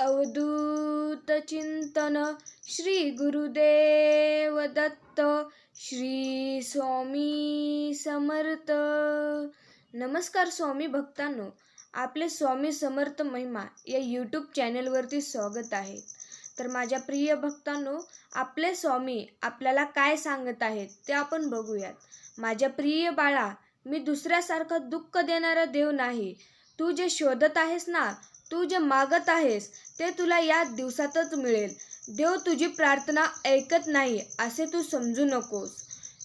अवधूत चिंतन श्री गुरुदेव दत्त श्री स्वामी समर्थ. नमस्कार स्वामी भक्तांनो आपले स्वामी समर्थ महिमा या यूट्यूब चॅनलवरती स्वागत आहे. तर माझ्या प्रिय भक्तांनो आपले स्वामी आपल्याला काय सांगत आहेत ते आपण बघूयात. माझ्या प्रिय बाळा मी दुसऱ्यासारखा दुःख देणारा देव नाही. तू जे शोधत आहेस ना तू जे मागत आहेस ते तुला या दिवसातच मिळेल. देव तुझी प्रार्थना ऐकत नाही असे तू समजू नकोस.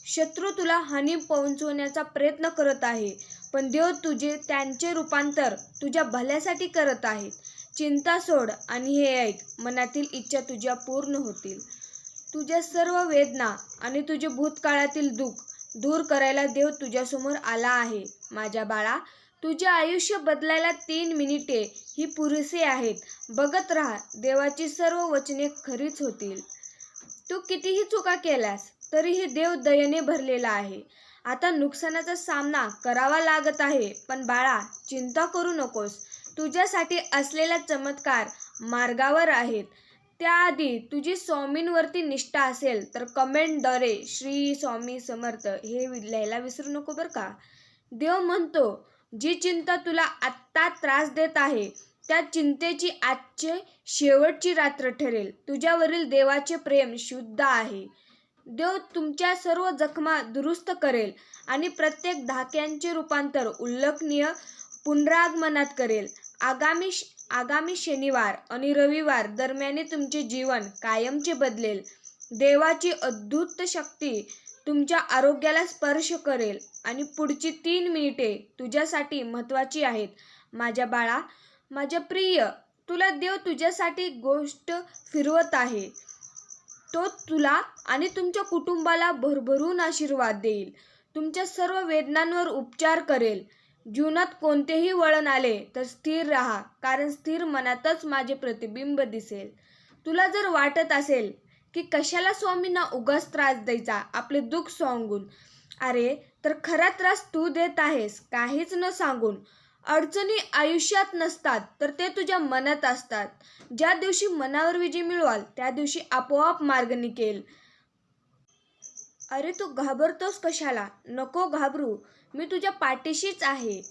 शत्रू तुला हानी पोहोचवण्याचा प्रयत्न करत आहे पण देव तुझे त्यांचे रूपांतर तुझ्या भल्यासाठी करत आहेत. चिंता सोड आणि हे ऐक मनातील इच्छा तुझ्या पूर्ण होतील. तुझ्या सर्व वेदना आणि तुझे भूतकाळातील दुःख दूर करायला देव तुझ्यासमोर आला आहे. माझ्या बाळा तुझे आयुष्य बदलायला तीन मिनिटे ही पुरेसे आहेत. बघत राहा देवाची सर्व वचने खरीच होतील. तू कितीही चुका केल्यास तरीही देव दयेने भरलेला आहे. आता नुकसानाचा सामना करावा लागत आहे पण बाळा चिंता करू नकोस. तुझ्यासाठी असलेला चमत्कार मार्गावर आहेत. त्याआधी तुझी स्वामींवरती निष्ठा असेल तर कमेंटद्वारे श्री स्वामी समर्थ हे लिहायला विसरू नको बरं का? देव म्हणतो जी चिंता तुला आत्ता त्रास देत आहे त्या चिंतेची आजचे शेवटची रात्र ठरेल. तुझ्यावरील देवाचे प्रेम शुद्ध आहे. देव तुमच्या सर्व जखमा दुरुस्त करेल आणि प्रत्येक धाक्यांचे रूपांतर उल्लेखनीय पुनरागमनात करेल. आगामी आगामी शनिवार आणि रविवार दरम्याने तुमचे जीवन कायमचे बदलेल. देवाची अद्भुत शक्ती तुमच्या आरोग्याला स्पर्श करेल आणि पुढची तीन मिनिटे तुझ्यासाठी महत्त्वाची आहेत. माझ्या बाळा माझ्या प्रिय तुला देव तुझ्यासाठी गोष्ट फिरवत आहे. तो तुला आणि तुमच्या कुटुंबाला भरभरून आशीर्वाद देईल. तुमच्या सर्व वेदनांवर उपचार करेल. जीवनात कोणतेही वळण आले तर स्थिर राहा कारण स्थिर मनातच माझे प्रतिबिंब दिसेल. तुला जर वाटत असेल की कशाला स्वामींना उगाच त्रास द्यायचा? आपले दुःख सांगून. अरे तर खरा त्रास तू देत आहेस काहीच न सांगून. अडचणी आयुष्यात नसतात तर ते तुझ्या मनात असतात. ज्या दिवशी मनावर विजय मिळवाल त्या दिवशी आपोआप मार्ग निघेल. अरे तू घाबरतोस कशाला? नको घाबरू. मी तुझ्या पाठीशीच आहे.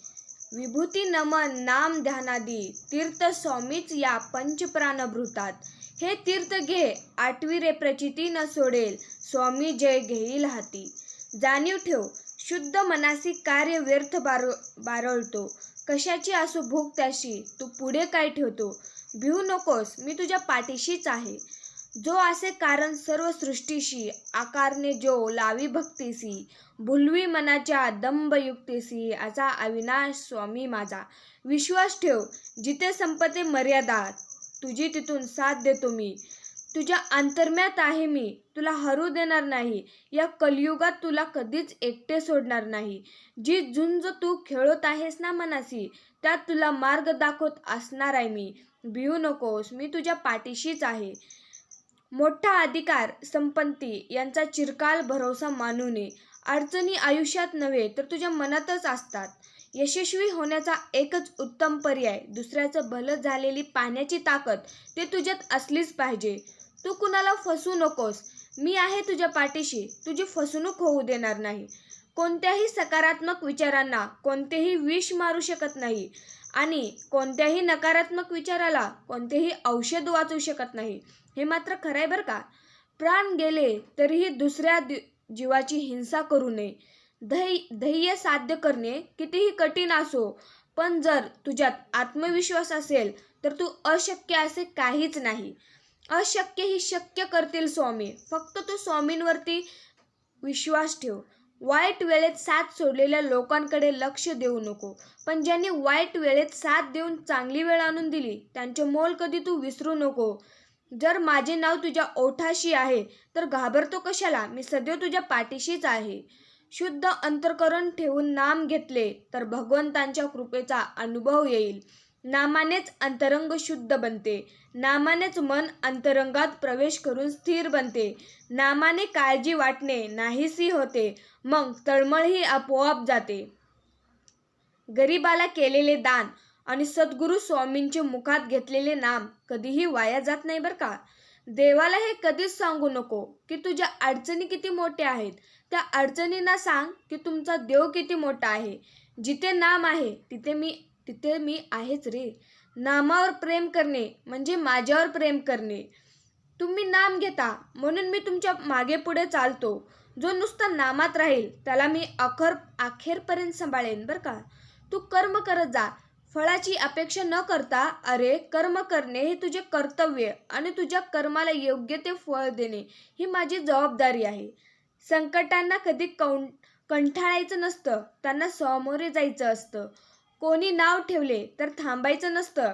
विभूती नमन नाम ध्यानादी. तीर्थ स्वामीच या पंचप्राणभृतात. हे तीर्थ घे आठवी रे प्रचिती न सोडेल स्वामी जय घेईल हाती. जाणीव ठेव शुद्ध मनासी कार्य व्यर्थ बार बारळतो. कशाची असो भूक त्याशी तू पुढे काय ठेवतो? भिवू नकोस मी तुझ्या पाठीशीच आहे. जो असे कारण सर्व सृष्टीशी आकारने जो लावी भक्तीसी भुलवी मनाच्या दंबयुक्तीसी असा अविनाश स्वामी माझा. विश्वास ठेव जिथे संपते मर्यादा तुझी तिथून साथ देतो मी. तुझ्या अंतर्म्यात आहे मी. तुला हरू देणार नाही. या कलियुगात तुला कधीच एकटे सोडणार नाही. जी झुंज तू खेळत आहेस ना मनासी त्यात तुला मार्ग दाखवत असणार आहे मी. भिवू नकोस मी तुझ्या पाठीशीच आहे. मोठा अधिकार संपत्ती यांचा चिरकाल भरोसा मानू नये अडचणी आयुष्यात नव्हे तर तुझ्या मनातच असतात. यशस्वी होण्याचा एकच उत्तम पर्याय दुसऱ्याचं भलं झालेली पाण्याची ताकद ते तुझ्यात असलीच पाहिजे. तू कुणाला फसू नकोस. मी आहे तुझ्या पाठीशी. तुझी फसवणूक होऊ देणार नाही. कोणत्याही सकारात्मक विचारांना कोणतेही विष मारू शकत नाही. आणि कोणत्याही नकारात्मक विचाराला कोणतेही औषध वाचू शकत नाही. हे मात्र खरं आहे बरं का? प्राण गेले तरीही दुसऱ्या जीवाची हिंसा करू नये. धै ध्येय साध्य करणे कितीही कठीण असो पण जर तुझ्यात आत्मविश्वास असेल तर तू अशक्य असे काहीच नाही. अशक्य ही शक्य करतील स्वामी. फक्त तू स्वामींवरती विश्वास ठेव. वाईट वेळेत साथ सोडलेल्या लोकांकडे लक्ष देऊ नको. पण ज्यांनी वाईट वेळेत साथ देऊन चांगली वेळ आणून दिली त्यांचे मोल कधी तू विसरू नको. जर माझे नाव तुझ्या ओठाशी आहे तर घाबरतो कशाला? मी सदैव तुझ्या पाठीशीच आहे. शुद्ध अंतरकरण ठेवून नाम घेतले तर भगवंतांच्या कृपेचा अनुभव येईल. नामानेच अंतरंग शुद्ध बनते. नामानेच मन अंतरंगात प्रवेश करून स्थिर बनते. नामाने काळजी वाटणे नाहीसी होते. मग तळमळही आपोआप जाते. गरीबाला केलेले दान आणि सद्गुरू स्वामींचे मुखात घेतलेले नाम कधीही वाया जात नाही बरं का? देवाला हे कधीच सांगू नको की तुझ्या अडचणी किती मोठ्या आहेत. त्या अडचणींना सांग की तुमचा देव किती मोठा आहे. जिथे नाम आहे तिथे मी तिथे मी आहेच रे. नामावर प्रेम करणे म्हणजे माझ्यावर प्रेम करणे. तुम्ही नाम घेता म्हणून मी तुमच्या मागे पुढे चालतो. जो नुसता नामात राहील त्याला मी अखर अखेरपर्यंत सांभाळेन बरं का? तू कर्म करत जा. फळाची अपेक्षा न करता अरे कर्म करणे हे तुझे कर्तव्य आणि तुझ्या कर्माला योग्य ते फळ देणे ही माझी जबाबदारी आहे. संकटांना कधी कौं कंठाळायचं नसतं. त्यांना सामोरे जायचं असतं. कोणी नाव ठेवले तर थांबायचं नसतं.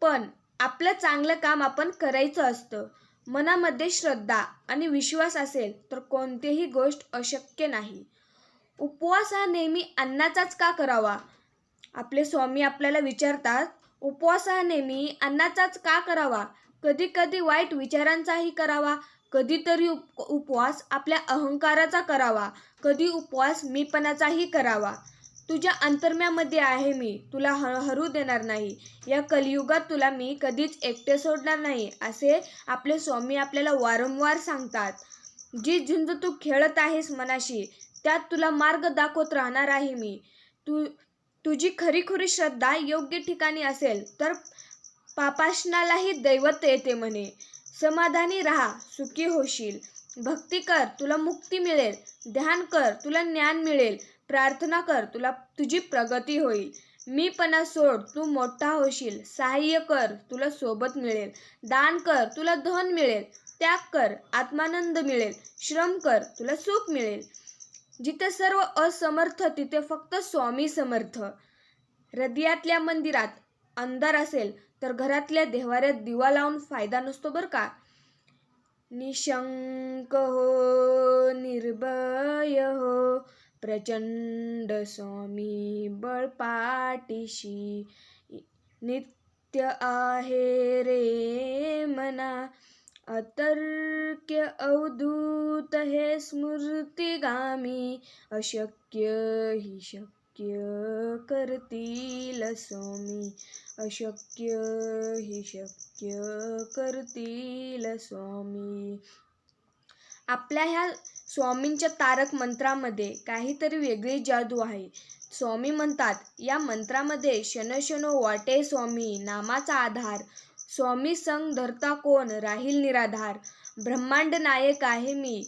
पण आपलं चांगलं काम आपण करायचं असतं. मनामध्ये श्रद्धा आणि विश्वास असेल तर कोणतीही गोष्ट अशक्य नाही. उपवास हा नेहमी अन्नाचाच का करावा? आपले स्वामी आपल्याला विचारतात उपवास हा नेहमी अन्नाचाच का करावा? कधी कधी वाईट विचारांचाही करावा? कधीतरी उप उपवास आपल्या अहंकाराचा करावा. कधी उपवास मीपणाचाही करावा. तुझ्या अंतर्म्यामध्ये आहे मी. तुला ह हरू देणार नाही. या कलियुगात तुला मी कधीच एकटे सोडणार नाही असे आपले स्वामी आपल्याला वारंवार सांगतात. जी झुंज तू खेळत आहेस मनाशी त्यात तुला मार्ग दाखवत राहणार आहे मी. तू तुझी खरीखुरी श्रद्धा योग्य ठिकाणी असेल तर पापाशनालाही दैवत येते म्हणे. समाधानी राहा सुखी होशील. भक्ती कर तुला मुक्ती मिळेल. ध्यान कर तुला ज्ञान मिळेल. प्रार्थना कर तुला तुझी प्रगती होईल. मीपणा सोड तू मोठा होशील. सहाय्य कर तुला सोबत मिळेल. दान कर तुला धन मिळेल. त्याग कर आत्मानंद मिळेल. श्रम कर तुला सुख मिळेल. जिथे सर्व असमर्थ तिथे फक्त स्वामी समर्थ. हृदयातल्या मंदिरात अंधार असेल तर घरातल्या देवाऱ्यात दिवा लावून फायदा नसतो बरं का. निशंक हो निर्भय हो प्रचंड स्वामी बळपाटीशी नित्य आहे रे मना. अतर्क्य अवधूत हे स्मृतिगामी अशक्य हि शक्य करतील स्वामी अशक्य ही शक्य करतील स्वामी आपल्या ह्या स्वामींच्या तारक मंत्रामध्ये काहीतरी वेगळी जादू आहे. स्वामी म्हणतात या मंत्रामध्ये शनशनो वाटे स्वामी नामाचा आधार. स्वामी संग धरता कोण राहील निराधार. ब्रह्मांड नायक आहे मी.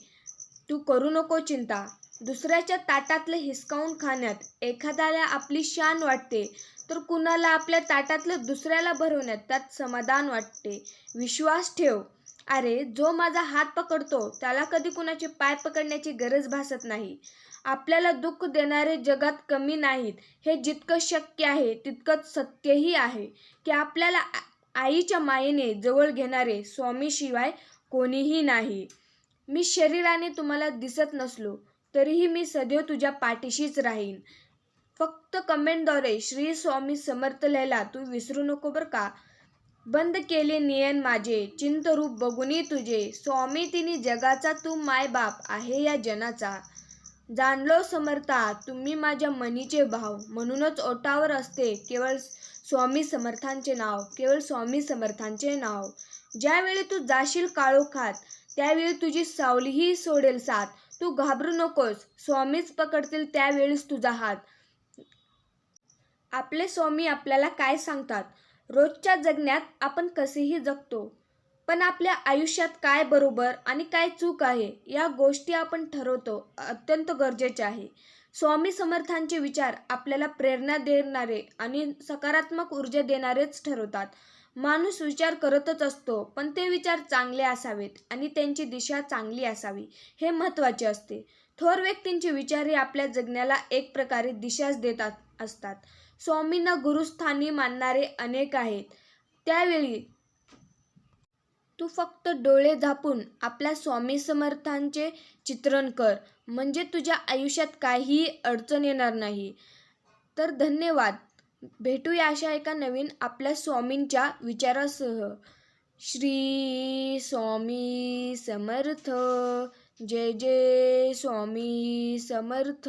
तू करू नको चिंता. दुसऱ्याच्या ताटातलं हिसकावून खाण्यात एखाद्याला आपली शान वाटते तर कुणाला आपल्या ताटातलं दुसऱ्याला भरवण्यात त्यात समाधान वाटते. विश्वास ठेव. अरे जो माझा हात पकडतो त्याला कधी कुणाचे पाय पकडण्याची गरज भासत नाही. आपल्याला दुःख देणारे जगात कमी नाहीत. हे जितकं शक्य आहे तितकंच सत्यही आहे की आपल्याला आईच्या मायेने जवळ घेणारे स्वामीशिवाय कोणीही नाही. मी शरीराने तुम्हाला दिसत नसलो तरीही मी सदैव तुझ्या पाठीशीच राहीन. फक्त कमेंटद्वारे श्री स्वामी समर्थ लिहायला तू विसरू नको बरं का? बंद केले नियन माझे चिंतरूप बघुनी तुझे. स्वामी तिने जगाचा तू मायबाप आहे या जनाचा. जाणलो समर्था तुम्ही माझ्या मनीचे भाव म्हणूनच ओटावर असते केवळ स्वामी समर्थांचे नाव केवळ स्वामी समर्थांचे नाव. ज्यावेळी तू जाशील काळोखात त्यावेळी तुझी सावलीही सोडेल साथ. तू घाबरू नकोस. स्वामीच पकडतील त्यावेळीस तुझा हात. आपले स्वामी आपल्याला काय सांगतात? रोजच्या जगण्यात आपण कसेही जगतो पण आपल्या आयुष्यात काय बरोबर आणि काय चूक आहे या गोष्टी आपण ठरवतो. अत्यंत गरजेचे आहे. स्वामी समर्थांचे विचार आपल्याला प्रेरणा देणारे आणि सकारात्मक ऊर्जा देणारेच ठरवतात. माणूस विचार करतच असतो पण ते विचार चांगले असावेत आणि त्यांची दिशा चांगली असावी हे महत्त्वाचे असते. थोर व्यक्तींचे विचार हे आपल्या जगण्याला एक प्रकारे दिशाच देतात असतात. स्वामींना गुरुस्थानी मानणारे अनेक आहेत. त्यावेळी तू फक्त डोळे झापून आपल्या स्वामी समर्थांचे चित्रण कर म्हणजे तुझ्या आयुष्यात काहीही अडचण येणार नाही. तर धन्यवाद. भेटूया अशा एका नवीन आपल्या स्वामींच्या विचारासह. श्री स्वामी समर्थ. जय जय स्वामी समर्थ.